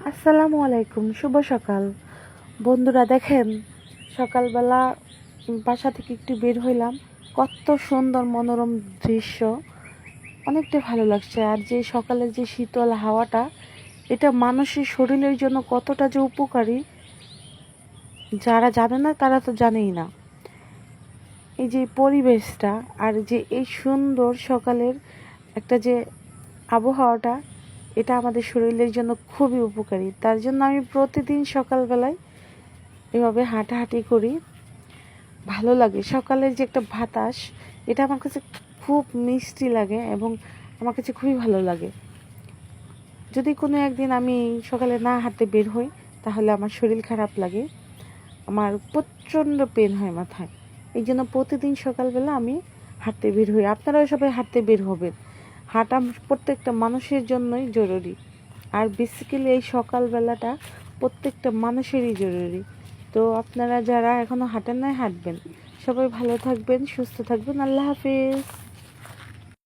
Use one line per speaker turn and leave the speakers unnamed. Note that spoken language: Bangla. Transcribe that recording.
আসসালামু আলাইকুম, শুভ সকাল। বন্ধুরা, দেখেন, সকালবেলা বাসা থেকে একটু বের হইলাম। কত সুন্দর মনোরম দৃশ্য। অনেকটা ভালো লাগছে। আর যে সকালের যে শীতল হাওয়াটা, এটা মানুষের শরীরের জন্য কতটা যে উপকারী, যারা জানে না, তারা তো জানেই না। এই যে পরিবেশটা আর যে এই সুন্দর সকালের একটা যে আবহাওয়াটা এটা আমাদের শরীরের জন্য খুবই উপকারী। তার জন্য আমি প্রতিদিন সকালবেলায় এভাবে হাঁটাহাঁটি করি। ভালো লাগে। সকালের যে একটা বাতাস, এটা আমার কাছে খুব মিষ্টি লাগে এবং আমার কাছে খুবই ভালো লাগে। যদি কোনো একদিন আমি সকালে না হাঁটতে বের হই, তাহলে আমার শরীর খারাপ লাগে। আমার প্রচণ্ড পেন হয় মাথায়। এই জন্য প্রতিদিন সকালবেলা আমি হাঁটতে বের হই। আপনারাও সবাই হাঁটতে বের হবেন। হাঁটা প্রত্যেকটা মানুষের জন্যই জরুরি। আর বেসিক্যালি এই সকালবেলাটা প্রত্যেকটা মানুষেরই জরুরি। তো আপনারা যারা এখনও হাঁটেন নাই, হাঁটবেন। সবাই ভালো থাকবেন, সুস্থ থাকবেন। আল্লাহ হাফিজ।